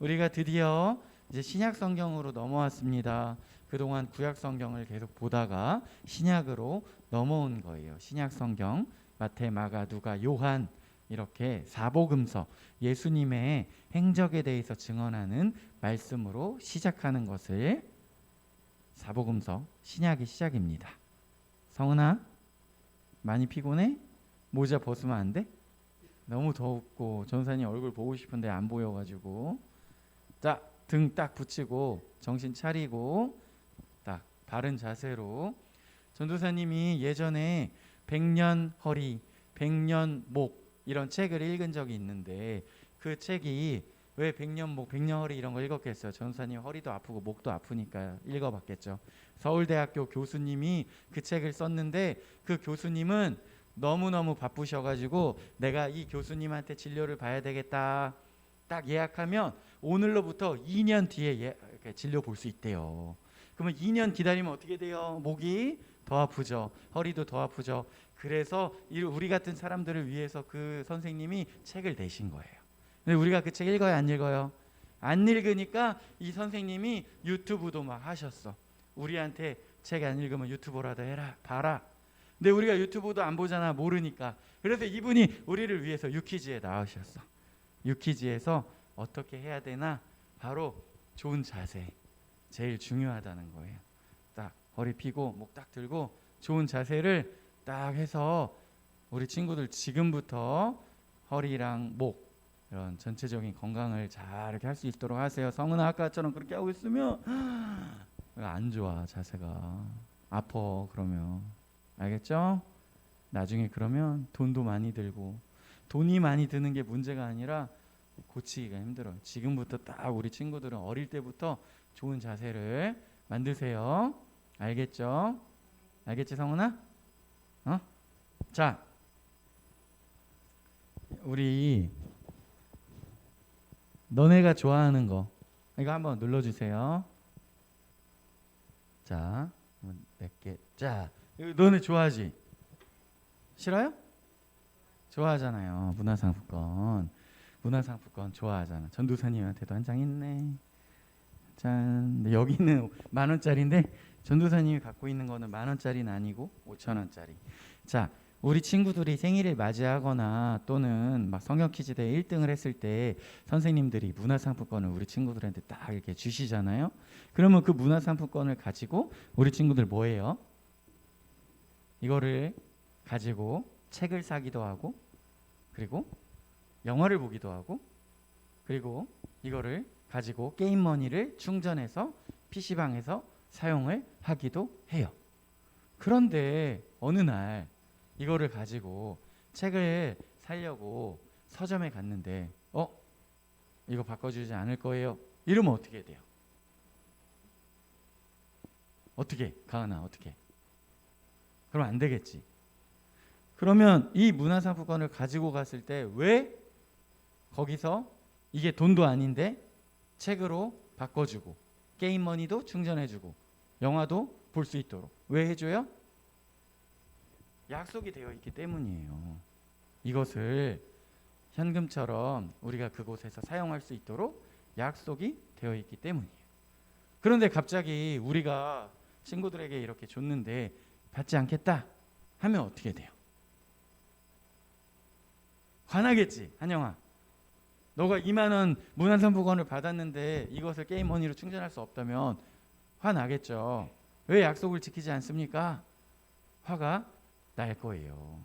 우리가 드디어 이제 신약 성경으로 넘어왔습니다. 그동안 구약 성경을 계속 보다가 신약으로 넘어온 거예요. 신약 성경 마태, 마가, 누가, 요한 이렇게 사복음서 예수님의 행적에 대해서 증언하는 말씀으로 시작하는 것을 사복음서 신약의 시작입니다. 성은아 많이 피곤해? 모자 벗으면 안 돼? 너무 덥고 전사님 얼굴 보고 싶은데 안 보여가지고 자 등 딱 붙이고 정신 차리고 딱 바른 자세로 전도사님이 예전에 백년 허리, 백년 목 이런 책을 읽은 적이 있는데 그 책이 왜 백년 목, 백년 허리 이런 거 읽었겠어요? 전도사님 허리도 아프고 목도 아프니까 읽어봤겠죠. 서울대학교 교수님이 그 책을 썼는데 그 교수님은 너무너무 바쁘셔가지고 내가 이 교수님한테 진료를 봐야 되겠다. 딱 예약하면 오늘로부터 2년 뒤에 예, 진료 볼 수 있대요. 그러면 2년 기다리면 어떻게 돼요? 목이 더 아프죠. 허리도 더 아프죠. 그래서 이- 우리 같은 사람들을 위해서 그 선생님이 책을 내신 거예요. 근데 우리가 그 책 읽어요, 안 읽어요? 안 읽으니까 이 선생님이 유튜브도 막 하셨어. 우리한테 책 안 읽으면 유튜브라도 해라, 봐라. 근데 우리가 유튜브도 안 보잖아, 모르니까. 그래서 이분이 우리를 위해서 유키즈에 나오셨어. 유키즈에서 어떻게 해야 되나? 바로 좋은 자세. 제일 중요하다는 거예요. 딱 허리 펴고 목 딱 들고 좋은 자세를 딱 해서 우리 친구들 지금부터 허리랑 목 이런 전체적인 건강을 잘 이렇게 할 수 있도록 하세요. 성은 아까처럼 그렇게 하고 있으면 안 좋아 자세가 아파 그러면 알겠죠? 나중에 그러면 돈도 많이 들고 돈이 많이 드는 게 문제가 아니라 고치기가 힘들어요. 지금부터 딱 우리 친구들은 어릴 때부터 좋은 자세를 만드세요. 알겠죠? 알겠지 성훈아? 어? 자, 우리 너네가 좋아하는 거 이거 한번 눌러주세요. 자, 몇 개. 자, 너네 좋아하지? 싫어요? 좋아하잖아요. 문화상품권. 문화상품권 좋아하잖아. 전도사님한테도 한 장 있네. 짠. 여기는 만 원짜리인데 전도사님이 갖고 있는 거는 만 원짜리는 아니고 오천 원짜리. 자, 우리 친구들이 생일을 맞이하거나 또는 막 성경 퀴즈 대회 1등을 했을 때 선생님들이 문화상품권을 우리 친구들한테 딱 이렇게 주시잖아요. 그러면 그 문화상품권을 가지고 우리 친구들 뭐 해요? 이거를 가지고 책을 사기도 하고 그리고 영화를 보기도 하고 그리고 이거를 가지고 게임 머니를 충전해서 PC방에서 사용을 하기도 해요. 그런데 어느 날 이거를 가지고 책을 살려고 서점에 갔는데 어? 이거 바꿔주지 않을 거예요. 이러면 어떻게 돼요? 어떻게? 가은아 어떻게? 그럼 안 되겠지. 그러면 이 문화상품권을 가지고 갔을 때 왜 거기서 이게 돈도 아닌데 책으로 바꿔주고 게임 머니도 충전해주고 영화도 볼 수 있도록 왜 해줘요? 약속이 되어 있기 때문이에요. 이것을 현금처럼 우리가 그곳에서 사용할 수 있도록 약속이 되어 있기 때문이에요. 그런데 갑자기 우리가 친구들에게 이렇게 줬는데 받지 않겠다 하면 어떻게 돼요? 화나겠지, 한영아. 너가 2만 원 문화상품권을 받았는데 이것을 게임 머니로 충전할 수 없다면 화나겠죠. 왜 약속을 지키지 않습니까? 화가 날 거예요.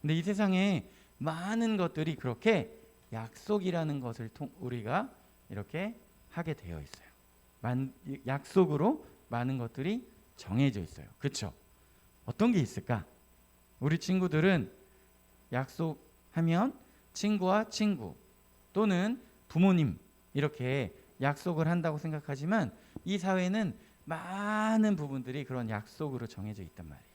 근데 이 세상에 많은 것들이 그렇게 약속이라는 것을 통 우리가 이렇게 하게 되어 있어요. 만, 약속으로 많은 것들이 정해져 있어요. 그렇죠? 어떤 게 있을까? 우리 친구들은 약속하면 친구와 친구 또는 부모님 이렇게 약속을 한다고 생각하지만 이 사회는 많은 부분들이 그런 약속으로 정해져 있단 말이에요.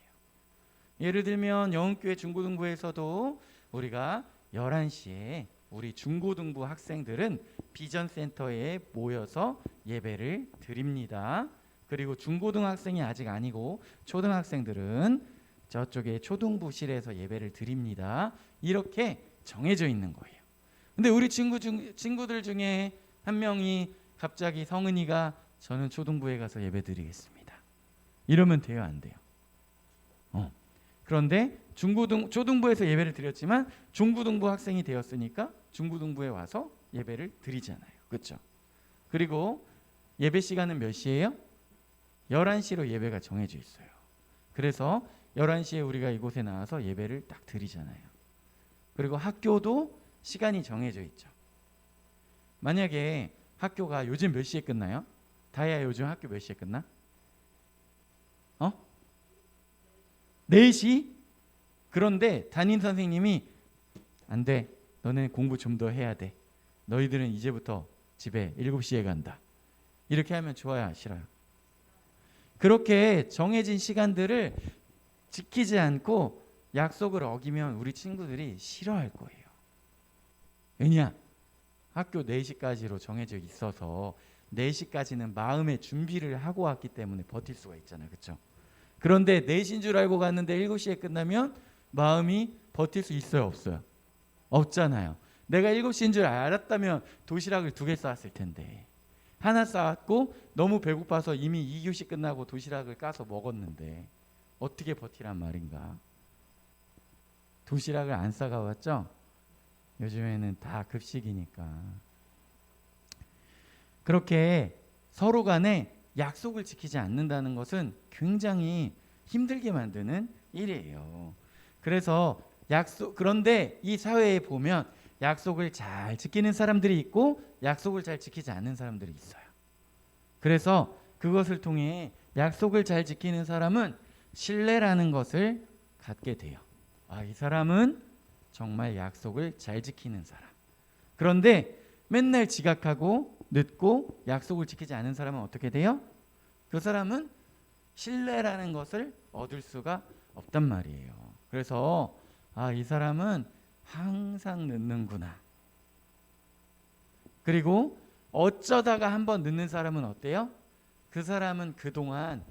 예를 들면 영흥교회 중고등부에서도 우리가 11시에 우리 중고등부 학생들은 비전센터에 모여서 예배를 드립니다. 그리고 중고등학생이 아직 아니고 초등학생들은 저쪽에 초등부실에서 예배를 드립니다. 이렇게 정해져 있는 거예요. 근데 우리 친구 중 친구들 중에 한 명이 갑자기 성은이가 저는 초등부에 가서 예배드리겠습니다. 이러면 돼요, 안 돼요? 어. 그런데 중고등 초등부에서 예배를 드렸지만 중고등부 학생이 되었으니까 중고등부에 와서 예배를 드리잖아요. 그렇죠? 그리고 예배 시간은 몇 시예요? 11시로 예배가 정해져 있어요. 그래서 11시에 우리가 이곳에 나와서 예배를 딱 드리잖아요. 그리고 학교도 시간이 정해져 있죠. 만약에 학교가 요즘 몇 시에 끝나요? 다이아 요즘 학교 몇 시에 끝나? 어? 4시? 그런데 담임 선생님이 안 돼. 너네 공부 좀 더 해야 돼. 너희들은 이제부터 집에 7시에 간다. 이렇게 하면 좋아요, 싫어요? 그렇게 정해진 시간들을 지키지 않고 약속을 어기면 우리 친구들이 싫어할 거예요. 왜냐? 학교 4시까지로 정해져 있어서 4시까지는 마음의 준비를 하고 왔기 때문에 버틸 수가 있잖아요. 그렇죠? 그런데 4시인 줄 알고 갔는데 7시에 끝나면 마음이 버틸 수 있어요, 없어요? 없잖아요. 내가 7시인 줄 알았다면 도시락을 두개 쌓았을 텐데. 하나 쌓았고 너무 배고파서 이미 2교시 끝나고 도시락을 까서 먹었는데 어떻게 버티란 말인가? 도시락을 안 싸가 왔죠? 요즘에는 다 급식이니까. 그렇게 서로 간에 약속을 지키지 않는다는 것은 굉장히 힘들게 만드는 일이에요. 그래서 약속 그런데 이 사회에 보면 약속을 잘 지키는 사람들이 있고 약속을 잘 지키지 않는 사람들이 있어요. 그래서 그것을 통해 약속을 잘 지키는 사람은 신뢰라는 것을 갖게 돼요. 아, 이 사람은 정말 약속을 잘 지키는 사람. 그런데 맨날 지각하고 늦고 약속을 지키지 않은 사람은 어떻게 돼요? 그 사람은 신뢰라는 것을 얻을 수가 없단 말이에요. 그래서 아, 이 사람은 항상 늦는구나. 그리고 어쩌다가 한번 늦는 사람은 어때요? 그 사람은 그동안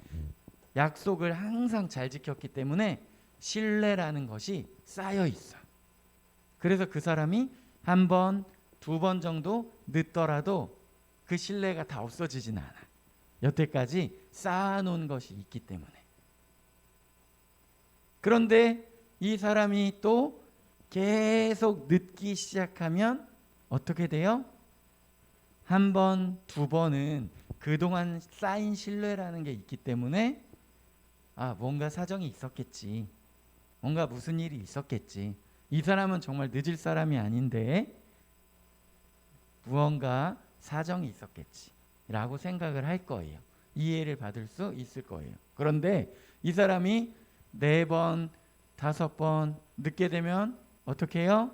약속을 항상 잘 지켰기 때문에 신뢰라는 것이 쌓여 있어. 그래서 그 사람이 한 번, 두 번 정도 늦더라도 그 신뢰가 다 없어지진 않아. 여태까지 쌓아놓은 것이 있기 때문에. 그런데 이 사람이 또 계속 늦기 시작하면 어떻게 돼요? 한 번, 두 번은 그동안 쌓인 신뢰라는 게 있기 때문에 아, 뭔가 사정이 있었겠지. 뭔가 무슨 일이 있었겠지. 이 사람은 정말 늦을 사람이 아닌데 무언가 사정이 있었겠지. 라고 생각을 할 거예요. 이해를 받을 수 있을 거예요. 그런데 이 사람이 네 번, 다섯 번 늦게 되면 어떻게 해요?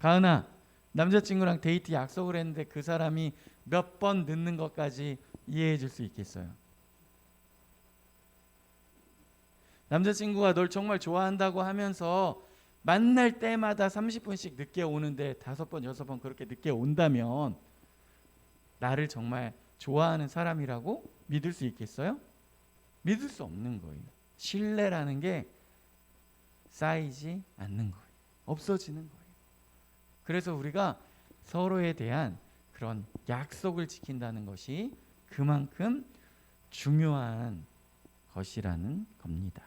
가은아, 남자친구랑 데이트 약속을 했는데 그 사람이 몇 번 늦는 것까지 이해해 줄 수 있겠어요? 남자친구가 널 정말 좋아한다고 하면서 만날 때마다 30분씩 늦게 오는데 다섯 번, 여섯 번 그렇게 늦게 온다면 나를 정말 좋아하는 사람이라고 믿을 수 있겠어요? 믿을 수 없는 거예요. 신뢰라는 게 쌓이지 않는 거예요. 없어지는 거예요. 그래서 우리가 서로에 대한 그런 약속을 지킨다는 것이 그만큼 중요한 것이라는 겁니다.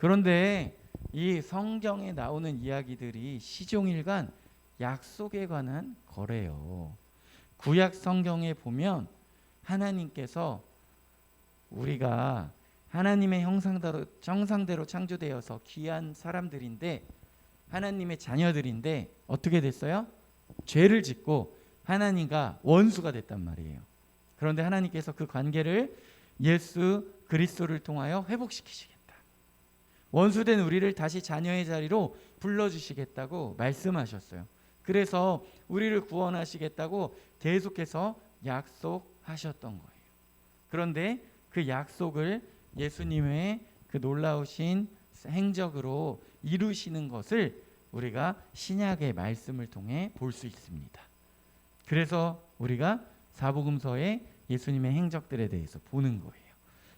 그런데 이 성경에 나오는 이야기들이 시종일관 약속에 관한 거래요. 구약 성경에 보면 하나님께서 우리가 하나님의 형상대로 정상대로 창조되어서 귀한 사람들인데 하나님의 자녀들인데 어떻게 됐어요? 죄를 짓고 하나님과 원수가 됐단 말이에요. 그런데 하나님께서 그 관계를 예수 그리스도를 통하여 회복시키시겠다. 원수된 우리를 다시 자녀의 자리로 불러주시겠다고 말씀하셨어요. 그래서 우리를 구원하시겠다고 계속해서 약속하셨던 거예요. 그런데 그 약속을 예수님의 그 놀라우신 행적으로 이루시는 것을 우리가 신약의 말씀을 통해 볼 수 있습니다. 그래서 우리가 사복음서의 예수님의 행적들에 대해서 보는 거예요.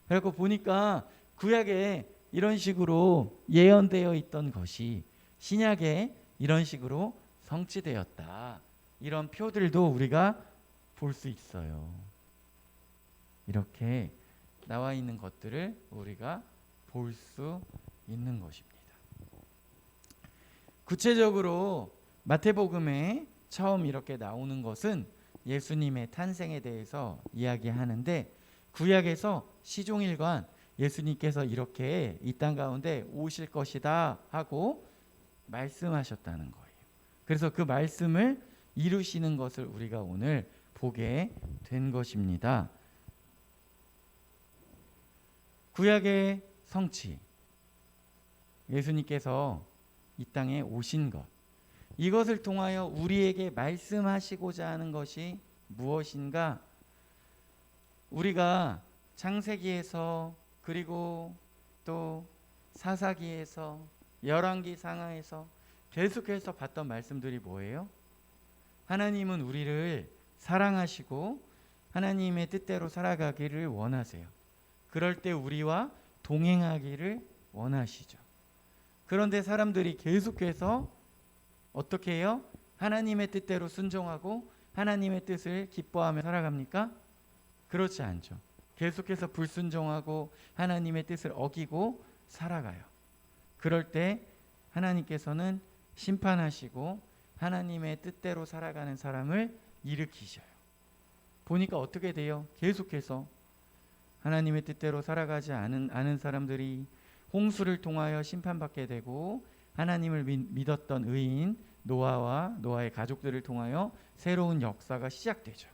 그래서 보니까 구약에 이런 식으로 예언되어 있던 것이 신약에 이런 식으로 성취되었다. 이런 표들도 우리가 볼 수 있어요. 이렇게 나와 있는 것들을 우리가 볼 수 있는 것입니다. 구체적으로 마태복음에 처음 이렇게 나오는 것은 예수님의 탄생에 대해서 이야기하는데 구약에서 시종일관 예수님께서 이렇게 이 땅 가운데 오실 것이다 하고 말씀하셨다는 거예요. 그래서 그 말씀을 이루시는 것을 우리가 오늘 보게 된 것입니다. 구약의 성취 예수님께서 이 땅에 오신 것 이것을 통하여 우리에게 말씀하시고자 하는 것이 무엇인가? 우리가 창세기에서 그리고 또 사사기에서 열왕기 상하에서 계속해서 봤던 말씀들이 뭐예요? 하나님은 우리를 사랑하시고 하나님의 뜻대로 살아가기를 원하세요. 그럴 때 우리와 동행하기를 원하시죠. 그런데 사람들이 계속해서 어떻게 해요? 하나님의 뜻대로 순종하고 하나님의 뜻을 기뻐하며 살아갑니까? 그렇지 않죠. 계속해서 불순종하고 하나님의 뜻을 어기고 살아가요. 그럴 때 하나님께서는 심판하시고 하나님의 뜻대로 살아가는 사람을 일으키셔요. 보니까 어떻게 돼요? 계속해서 하나님의 뜻대로 살아가지 않은, 않은 사람들이 홍수를 통하여 심판받게 되고 하나님을 믿, 믿었던 의인 노아와 노아의 가족들을 통하여 새로운 역사가 시작되죠.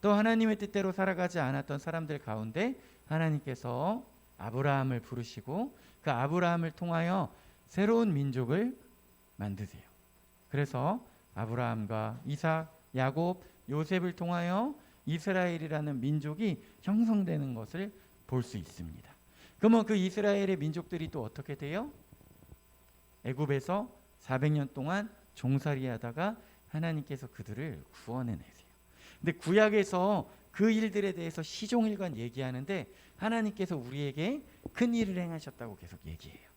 또 하나님의 뜻대로 살아가지 않았던 사람들 가운데 하나님께서 아브라함을 부르시고 그 아브라함을 통하여 새로운 민족을 만드세요. 그래서 아브라함과 이삭, 야곱, 요셉을 통하여 이스라엘이라는 민족이 형성되는 것을 볼 수 있습니다. 그러면 그 이스라엘의 민족들이 또 어떻게 돼요? 애굽에서 400년 동안 종살이하다가 하나님께서 그들을 구원해내세요. 근데 구약에서 그 일들에 대해서 시종일관 얘기하는데 하나님께서 우리에게 큰 일을 행하셨다고 계속 얘기해요.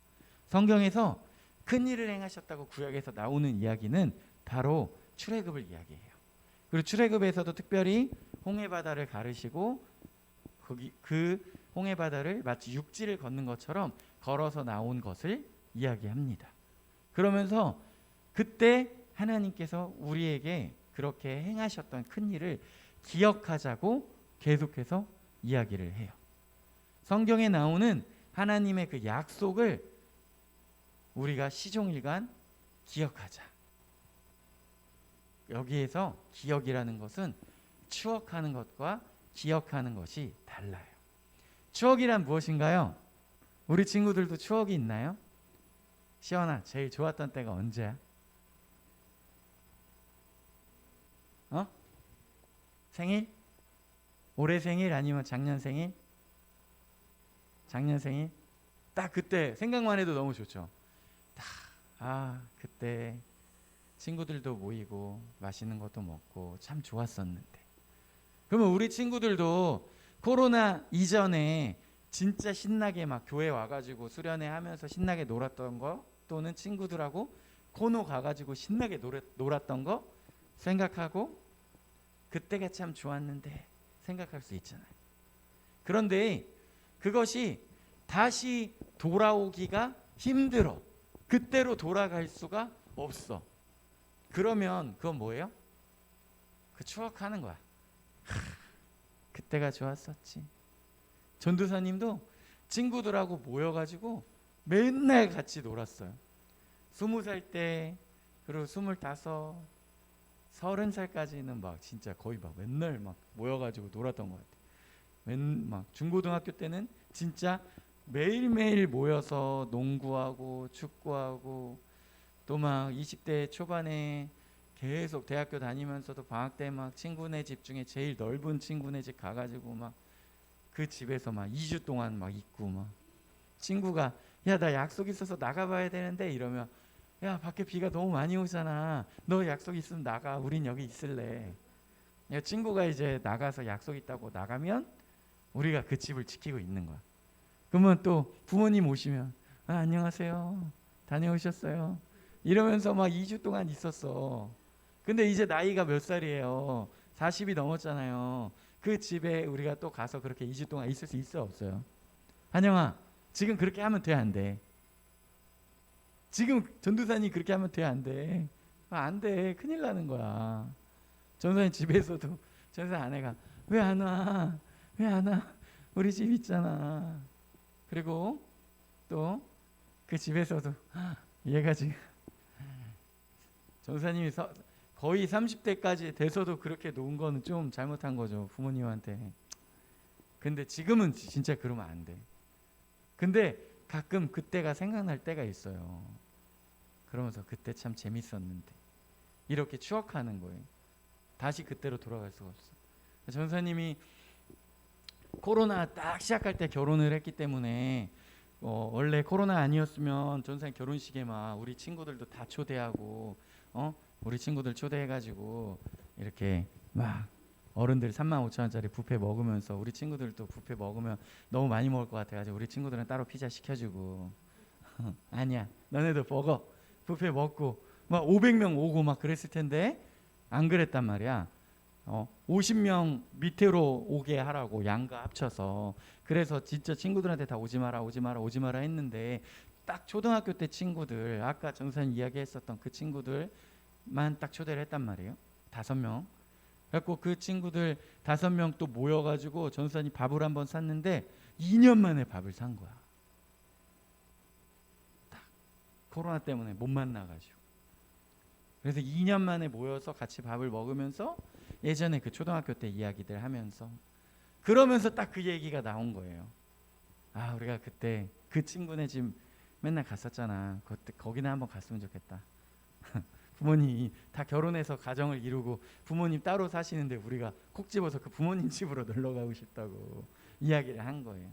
성경에서 큰 일을 행하셨다고 구약에서 나오는 이야기는 바로 출애굽을 이야기해요. 그리고 출애굽에서도 특별히 홍해 바다를 가르시고 거기 그 홍해 바다를 마치 육지를 걷는 것처럼 걸어서 나온 것을 이야기합니다. 그러면서 그때 하나님께서 우리에게 그렇게 행하셨던 큰 일을 기억하자고 계속해서 이야기를 해요. 성경에 나오는 하나님의 그 약속을 우리가 시종일관 기억하자. 여기에서 기억이라는 것은 추억하는 것과 기억하는 것이 달라요. 추억이란 무엇인가요? 우리 친구들도 추억이 있나요? 시원아, 제일 좋았던 때가 언제야? 어? 생일? 올해 생일 아니면 작년 생일? 작년 생일? 딱 그때 생각만 해도 너무 좋죠. 딱, 아, 그때 친구들도 모이고 맛있는 것도 먹고 참 좋았었는데. 그러면 우리 친구들도 코로나 이전에 진짜 신나게 막 교회 와가지고 수련회 하면서 신나게 놀았던 거 또는 친구들하고 코노 가가지고 신나게 놀았, 놀았던 거 생각하고 그때가 참 좋았는데 생각할 수 있잖아요. 그런데 그것이 다시 돌아오기가 힘들어. 그때로 돌아갈 수가 없어. 그러면 그건 뭐예요? 그 추억하는 거야. 하, 그때가 좋았었지. 전도사님도 친구들하고 모여가지고 맨날 같이 놀았어요. 스무 살 때, 그리고 스물다섯, 서른 살까지는 막 진짜 거의 막 맨날 막 모여가지고 놀았던 것 같아요. 맨막 중고등학교 때는 진짜 매일매일 모여서 농구하고 축구하고 또 막 20대 초반에 계속 대학교 다니면서도 방학 때 막 친구네 집 중에 제일 넓은 친구네 집 가가지고 막 그 집에서 막 2주 동안 막 있고 막 친구가 야 나 약속 있어서 나가봐야 되는데 이러면 야 밖에 비가 너무 많이 오잖아 너 약속 있으면 나가 우린 여기 있을래 야, 친구가 이제 나가서 약속 있다고 나가면 우리가 그 집을 지키고 있는 거야 그러면 또 부모님 오시면 아, 안녕하세요 다녀오셨어요 이러면서 막 2주 동안 있었어 근데 이제 나이가 몇 살이에요? 40이 넘었잖아요. 그 집에 우리가 또 가서 그렇게 2주 동안 있을 수 있어 없어요? 한영아, 지금 그렇게 하면 돼 안 돼? 지금 전도사님 그렇게 하면 돼 안 돼? 아, 안 돼. 큰일 나는 거야. 전도사님 집에서도 전도사 아내가 왜 안 와? 왜 안 와? 우리 집 있잖아. 그리고 또 그 집에서도 얘가 지금 전도사님이 서, 거의 30대까지 돼서도 그렇게 놓은 거는 좀 잘못한 거죠 부모님한테. 근데 지금은 진짜 그러면 안 돼. 근데 가끔 그때가 생각날 때가 있어요. 그러면서 그때 참 재밌었는데 이렇게 추억하는 거예요. 다시 그때로 돌아갈 수가 없어. 전사님이 코로나 딱 시작할 때 결혼을 했기 때문에 어, 원래 코로나 아니었으면 전사님 결혼식에 막 우리 친구들도 다 초대하고 어 우리 친구들 초대해가지고 이렇게 막 어른들 3만 5천 원짜리 뷔페 먹으면서 우리 친구들도 뷔페 먹으면 너무 많이 먹을 것 같아가지고 우리 친구들은 따로 피자 시켜주고 아니야 너네도 먹어 뷔페 먹고 막 500명 오고 막 그랬을 텐데 안 그랬단 말이야. 어 50명 밑으로 오게 하라고 양가 합쳐서. 그래서 진짜 친구들한테 다 오지 마라 오지 마라 오지 마라 했는데 딱 초등학교 때 친구들 아까 정선 이야기했었던 그 친구들만 딱 초대를 했단 말이에요. 다섯 명. 그래갖고 그 친구들 다섯 명 또 모여가지고 전수사님 밥을 한번 샀는데 2년 만에 밥을 산 거야. 딱 코로나 때문에 못 만나가지고. 그래서 2년 만에 모여서 같이 밥을 먹으면서 예전에 그 초등학교 때 이야기들 하면서 그러면서 딱 그 얘기가 나온 거예요. 아 우리가 그때 그 친구네 집 맨날 갔었잖아. 그때 거기나 한번 갔으면 좋겠다. 부모님이 다 결혼해서 가정을 이루고 부모님 따로 사시는데 우리가 콕 집어서 그 부모님 집으로 놀러 가고 싶다고 이야기를 한 거예요.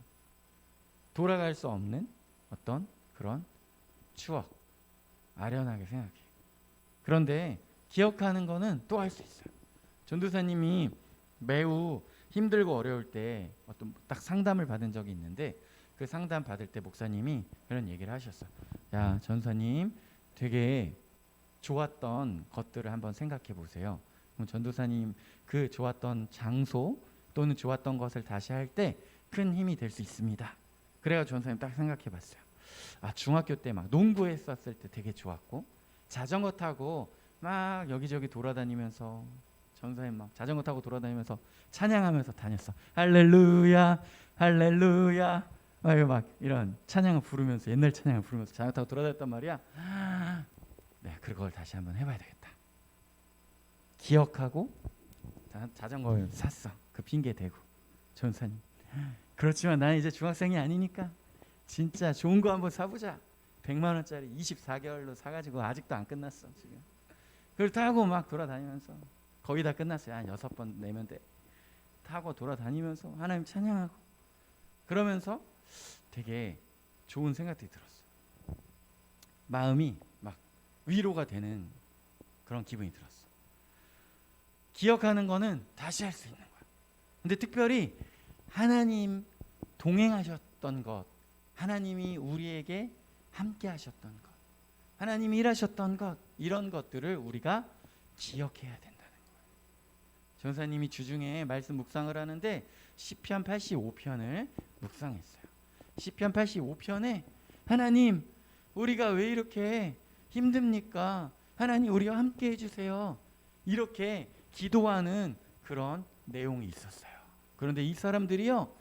돌아갈 수 없는 어떤 그런 추억 아련하게 생각해. 그런데 기억하는 거는 또 할 수 있어요. 전도사님이 매우 힘들고 어려울 때 어떤 딱 상담을 받은 적이 있는데 그 상담 받을 때 목사님이 그런 얘기를 하셨어요. 야 전사님 되게 좋았던 것들을 한번 생각해 보세요. 그럼 전도사님 그 좋았던 장소 또는 좋았던 것을 다시 할 때 큰 힘이 될 수 있습니다. 그래가 전도사님 딱 생각해 봤어요. 아 중학교 때 막 농구했었을 때 되게 좋았고 자전거 타고 막 여기저기 돌아다니면서 전사님 막 자전거 타고 돌아다니면서 찬양하면서 다녔어. 할렐루야, 할렐루야. 막, 막 이런 찬양을 부르면서 옛날 찬양을 부르면서 자전거 타고 돌아다녔단 말이야. 네, 그걸 다시 한번 해봐야 되겠다. 기억하고 자, 자전거를 샀어. 그 핑계 대고 전사님. 그렇지만 나는 이제 중학생이 아니니까 진짜 좋은 거 한번 사보자. 100만 원짜리 24개월로 사가지고 아직도 안 끝났어 지금. 그걸 타고 막 돌아다니면서 거의 다 끝났어요. 한 여섯 번 내면 돼. 타고 돌아다니면서 하나님 찬양하고 그러면서 되게 좋은 생각들이 들었어. 마음이 막 위로가 되는 그런 기분이 들었어. 기억하는 거는 다시 할 수 있는 거야. 근데 특별히 하나님 동행하셨던 것, 하나님이 우리에게 함께 하셨던 것, 하나님이 일하셨던 것, 이런 것들을 우리가 기억해야 된다는 거예요. 전사님이 주중에 말씀 묵상을 하는데 시편 85편을 묵상했어요. 시편 85편에 하나님 우리가 왜 이렇게 힘듭니까? 하나님 우리와 함께 해주세요. 이렇게 기도하는 그런 내용이 있었어요. 그런데 이 사람들이요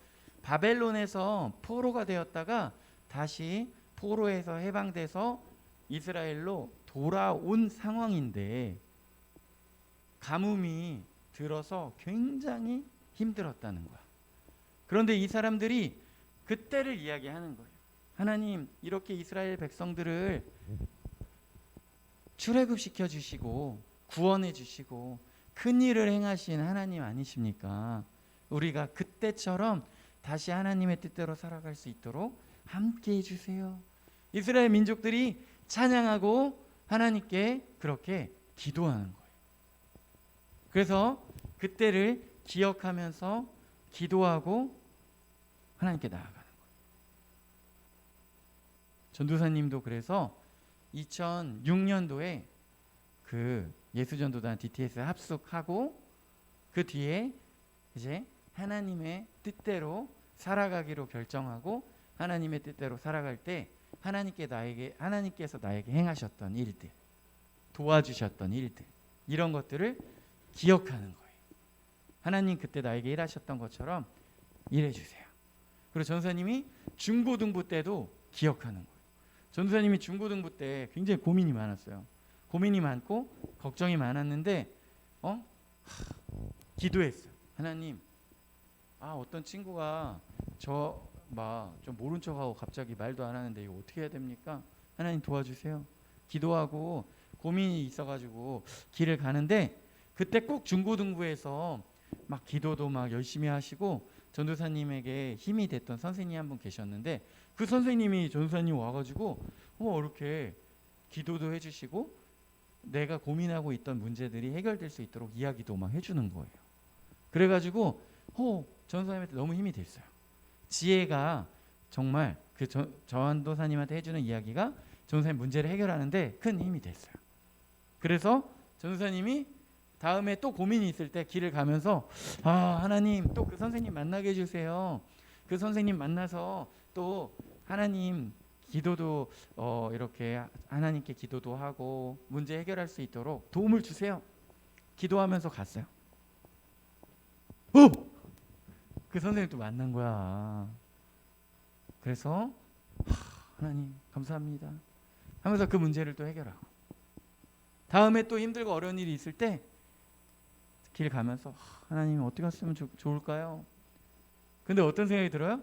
바벨론에서 포로가 되었다가 다시 포로에서 해방돼서 이스라엘로 돌아온 상황인데 가뭄이 들어서 굉장히 힘들었다는 거야. 그런데 이 사람들이 그때를 이야기하는 거예요. 하나님 이렇게 이스라엘 백성들을 출애굽 시켜 주시고 구원해 주시고 큰 일을 행하신 하나님 아니십니까? 우리가 그때처럼 다시 하나님의 뜻대로 살아갈 수 있도록 함께 해 주세요. 이스라엘 민족들이 찬양하고 하나님께 그렇게 기도하는 거예요. 그래서 그때를 기억하면서 기도하고 하나님께 나아가는 거예요. 전도사님도 그래서 2006년도에 그그 예수전도단 DTS 합숙하고 그 뒤에 이제 하나님의 뜻대로 살아가기로 결정하고 하나님의 뜻대로 살아갈 때 하나님께 나에게 하나님께서 나에게 행하셨던 일들 도와주셨던 일들 이런 것들을 기억하는 거예요. 하나님 그때 나에게 일하셨던 것처럼 일해 주세요. 그리고 전사님이 중고등부 때도 기억하는 거예요. 전사님이 중고등부 때 굉장히 고민이 많았어요. 고민이 많고 걱정이 많았는데 어? 하, 기도했어요. 하나님 아 어떤 친구가 저 막 좀 모른 척하고 갑자기 말도 안 하는데 이거 어떻게 해야 됩니까? 하나님 도와주세요. 기도하고 고민이 있어가지고 길을 가는데 그때 꼭 중고등부에서 막 기도도 막 열심히 하시고 전도사님에게 힘이 됐던 선생님 한분 계셨는데 그 선생님이 전도사님 와가지고 어 이렇게 기도도 해주시고 내가 고민하고 있던 문제들이 해결될 수 있도록 이야기도 막 해주는 거예요. 그래가지고 어 전도사님한테 너무 힘이 됐어요. 지혜가 정말 그 저, 전도사님한테 해주는 이야기가 전도사님 문제를 해결하는데 큰 힘이 됐어요. 그래서 전도사님이 다음에 또 고민이 있을 때 길을 가면서 아 하나님 또 그 선생님 만나게 해주세요. 그 선생님 만나서 또 하나님 기도도 어 이렇게 하나님께 기도도 하고 문제 해결할 수 있도록 도움을 주세요. 기도하면서 갔어요. 어! 그 선생님 또 만난 거야. 그래서 하, 하나님 감사합니다. 하면서 그 문제를 또 해결하고 다음에 또 힘들고 어려운 일이 있을 때 길 가면서 하, 하나님 어떻게 했으면 좋, 좋을까요? 근데 어떤 생각이 들어요?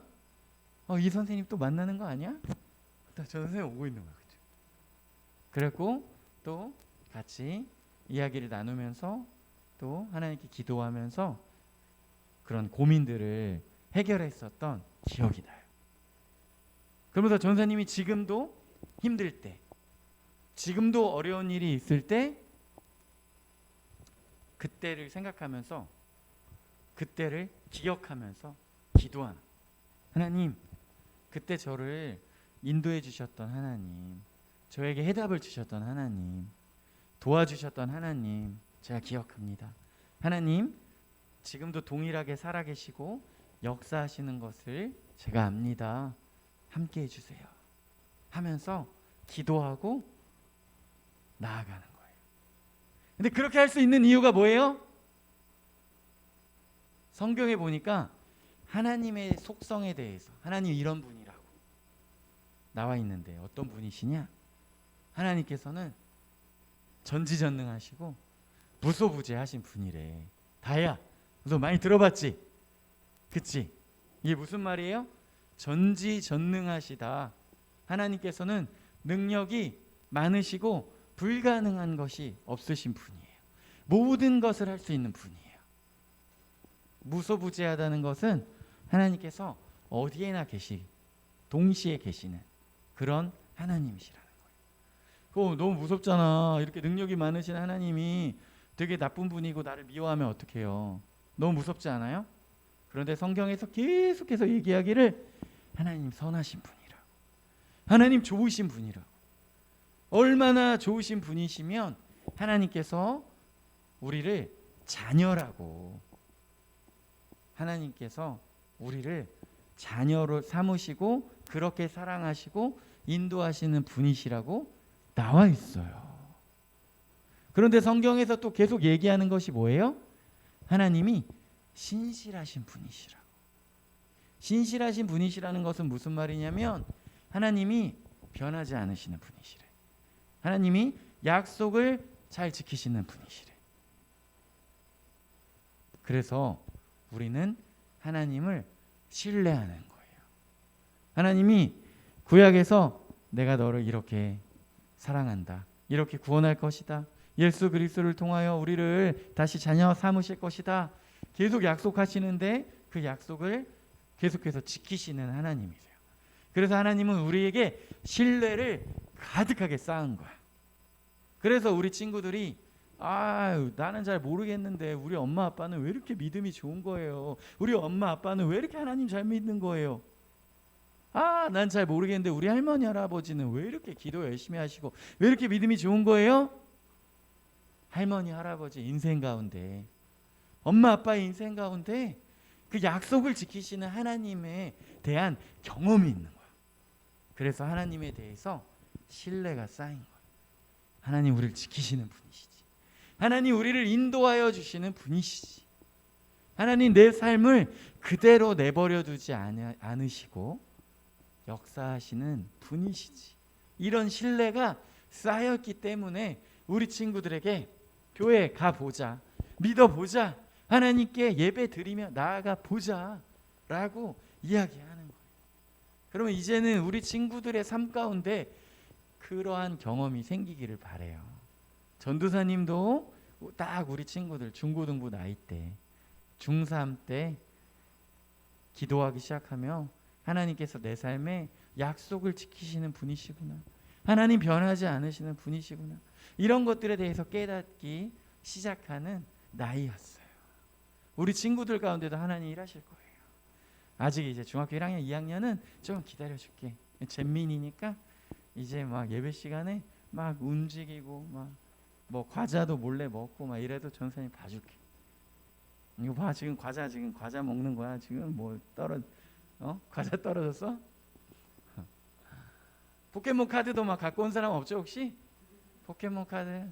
어, 이 선생님 또 만나는 거 아니야? 또저 선생님 오고 있는 거야. 그죠? 그랬고 또 같이 이야기를 나누면서 또 하나님께 기도하면서 그런 고민들을 해결했었던 기억이 나요. 그러면서 전사님이 지금도 힘들 때, 지금도 어려운 일이 있을 때, 그때를 생각하면서, 그때를 기억하면서 기도하는. 하나님, 그때 저를 인도해 주셨던 하나님, 저에게 해답을 주셨던 하나님, 도와주셨던 하나님, 제가 기억합니다. 하나님, 지금도 동일하게 살아계시고 역사하시는 것을 제가 압니다. 함께 해주세요. 하면서 기도하고 나아가는 거예요. 근데 그렇게 할 수 있는 이유가 뭐예요? 성경에 보니까 하나님의 속성에 대해서 하나님 이런 분이라고 나와 있는데 어떤 분이시냐? 하나님께서는 전지전능하시고 무소부재하신 분이래. 다야. 너 많이 들어봤지? 그치? 이게 무슨 말이에요? 전지전능하시다. 하나님께서는 능력이 많으시고 불가능한 것이 없으신 분이에요. 모든 것을 할 수 있는 분이에요. 무소부재하다는 것은 하나님께서 어디에나 계시, 동시에 계시는 그런 하나님이시라는 거예요. 그거 너무 무섭잖아. 이렇게 능력이 많으신 하나님이 되게 나쁜 분이고 나를 미워하면 어떡해요? 너무 무섭지 않아요? 그런데 성경에서 계속해서 얘기하기를 하나님 선하신 분이라고. 하나님 좋으신 분이라고. 얼마나 좋으신 분이시면 하나님께서 우리를 자녀라고 하나님께서 우리를 자녀로 삼으시고 그렇게 사랑하시고 인도하시는 분이시라고 나와 있어요. 그런데 성경에서 또 계속 얘기하는 것이 뭐예요? 하나님이 신실하신 분이시라고. 신실하신 분이시라는 것은 무슨 말이냐면 하나님이 변하지 않으시는 분이시래. 하나님이 약속을 잘 지키시는 분이시래. 그래서 우리는 하나님을 신뢰하는 거예요. 하나님이 구약에서 내가 너를 이렇게 사랑한다. 이렇게 구원할 것이다. 예수 그리스도를 통하여 우리를 다시 자녀 삼으실 것이다. 계속 약속하시는데 그 약속을 계속해서 지키시는 하나님이세요. 그래서 하나님은 우리에게 신뢰를 가득하게 쌓은 거야. 그래서 우리 친구들이 아, 나는 잘 모르겠는데 우리 엄마 아빠는 왜 이렇게 믿음이 좋은 거예요? 우리 엄마 아빠는 왜 이렇게 하나님 잘 믿는 거예요? 아, 난 잘 모르겠는데 우리 할머니 할아버지는 왜 이렇게 기도 열심히 하시고 왜 이렇게 믿음이 좋은 거예요? 할머니 할아버지 인생 가운데 엄마 아빠의 인생 가운데 그 약속을 지키시는 하나님에 대한 경험이 있는 거야. 그래서 하나님에 대해서 신뢰가 쌓인 거야. 하나님 우리를 지키시는 분이시지. 하나님 우리를 인도하여 주시는 분이시지. 하나님 내 삶을 그대로 내버려 두지 않으- 않으시고 역사하시는 분이시지. 이런 신뢰가 쌓였기 때문에 우리 친구들에게 교회 가 보자. 믿어 보자. 하나님께 예배 드리며 나아가 보자라고 이야기하는 거예요. 그러면 이제는 우리 친구들의 삶 가운데 그러한 경험이 생기기를 바래요. 전도사님도 딱 우리 친구들 중고등부 나이 때 중3 때 기도하기 시작하며 하나님께서 내 삶에 약속을 지키시는 분이시구나. 하나님 변하지 않으시는 분이시구나. 이런 것들에 대해서 깨닫기 시작하는 나이였어요. 우리 친구들 가운데도 하나님 일하실 거예요. 아직 이제 중학교 1학년, 2학년은 좀 기다려 줄게. 잼민이니까 이제 막 예배 시간에 막 움직이고 막 뭐 과자도 몰래 먹고 막 이래도 전사님 봐줄게. 이거 봐 지금 과자 지금 과자 먹는 거야 지금 뭐 떨어 어 과자 떨어졌어? 포켓몬 카드도 막 갖고 온 사람 없죠 혹시? 포켓몬 카드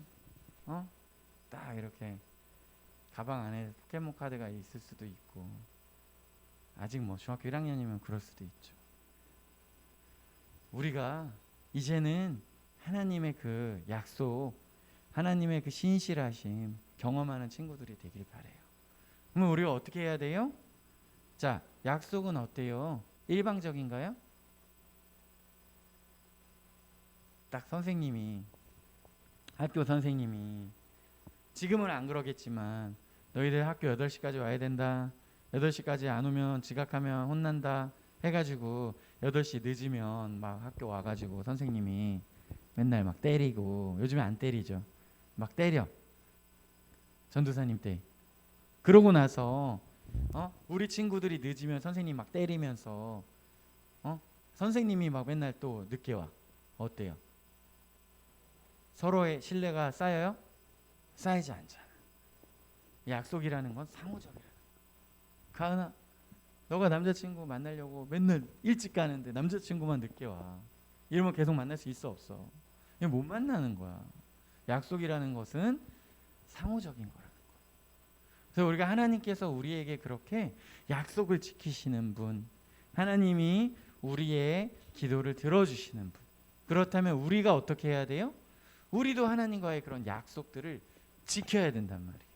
어 딱 이렇게 가방 안에 포켓몬 카드가 있을 수도 있고 아직 뭐 중학교 1학년이면 그럴 수도 있죠. 우리가 이제는 하나님의 그 약속, 하나님의 그 신실하심 경험하는 친구들이 되길 바래요. 그러면 우리가 어떻게 해야 돼요? 자, 약속은 어때요? 일방적인가요? 딱 선생님이 학교 선생님이 지금은 안 그러겠지만 너희들 학교 8시까지 와야 된다. 8시까지 안 오면 지각하면 혼난다. 해가지고 8시 늦으면 막 학교 와가지고 선생님이 맨날 막 때리고 요즘에 안 때리죠. 막 때려. 전도사님 때. 그러고 나서 어? 우리 친구들이 늦으면 선생님 막 때리면서 어? 선생님이 막 맨날 또 늦게 와. 어때요? 서로의 신뢰가 쌓여요? 쌓이지 않잖아. 약속이라는 건 상호적이라. 가은아, 너가 남자친구 만나려고 맨날 일찍 가는데 남자친구만 늦게 와. 이러면 계속 만날 수 있어 없어? 못 만나는 거야. 약속이라는 것은 상호적인 거라는 거야. 그래서 우리가 하나님께서 우리에게 그렇게 약속을 지키시는 분, 하나님이 우리의 기도를 들어주시는 분. 그렇다면 우리가 어떻게 해야 돼요? 우리도 하나님과의 그런 약속들을 지켜야 된단 말이에요.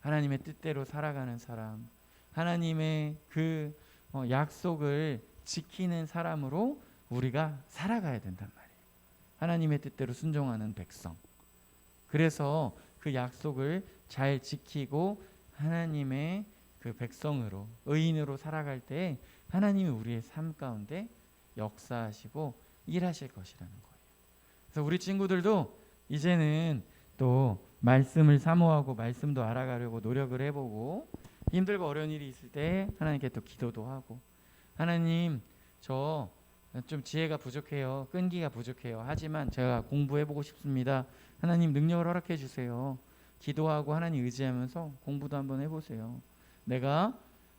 하나님의 뜻대로 살아가는 사람, 하나님의 그 어, 약속을 지키는 사람으로 우리가 살아가야 된단 말이에요. 하나님의 뜻대로 순종하는 백성. 그래서 그 약속을 잘 지키고 하나님의 그 백성으로 의인으로 살아갈 때 하나님이 우리의 삶 가운데 역사하시고 일하실 것이라는 거예요. 그래서 우리 친구들도 이제는 또 말씀을 사모하고 말씀도 알아가려고 노력을 해보고 힘들고 어려운 일이 있을 때 하나님께 또 기도도 하고. 하나님 저 좀 지혜가 부족해요. 끈기가 부족해요. 하지만 제가 공부해보고 싶습니다. 하나님 능력을 허락해 주세요. 기도하고 하나님 의지하면서 공부도 한번 해보세요. 내가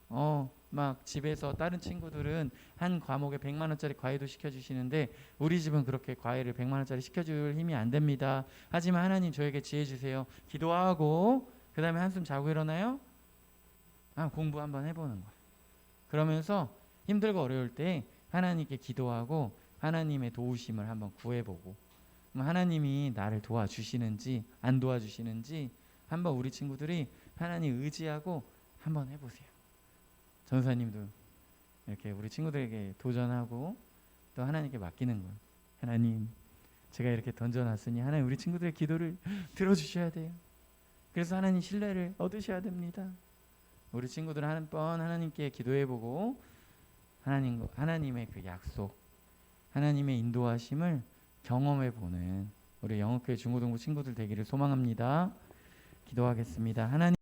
어 막 집에서 다른 친구들은 한 과목에 100만 원짜리 과외도 시켜 주시는데 우리 집은 그렇게 과외를 100만 원짜리 시켜 줄 힘이 안 됩니다 하지만 하나님 저에게 지혜 주세요 기도하고 그 다음에 한숨 자고 일어나요 아, 공부 한번 해 보는 거야. 그러면서 힘들고 어려울 때 하나님께 기도하고 하나님의 도우심을 한번 구해보고 하나님이 나를 도와주시는지 안 도와주시는지 한번 우리 친구들이 하나님 의지하고 한번 해보세요. 전사님도 이렇게 우리 친구들에게 도전하고 또 하나님께 맡기는 거예요. 하나님, 제가 이렇게 던져놨으니 하나님 우리 친구들의 기도를 들어주셔야 돼요. 그래서 하나님 신뢰를 얻으셔야 됩니다. 우리 친구들 한 번 하나님께 기도해보고 하나님 하나님의 그 약속, 하나님의 인도하심을 경험해보는 우리 영업교회 중고등부 친구들 되기를 소망합니다. 기도하겠습니다. 하나님.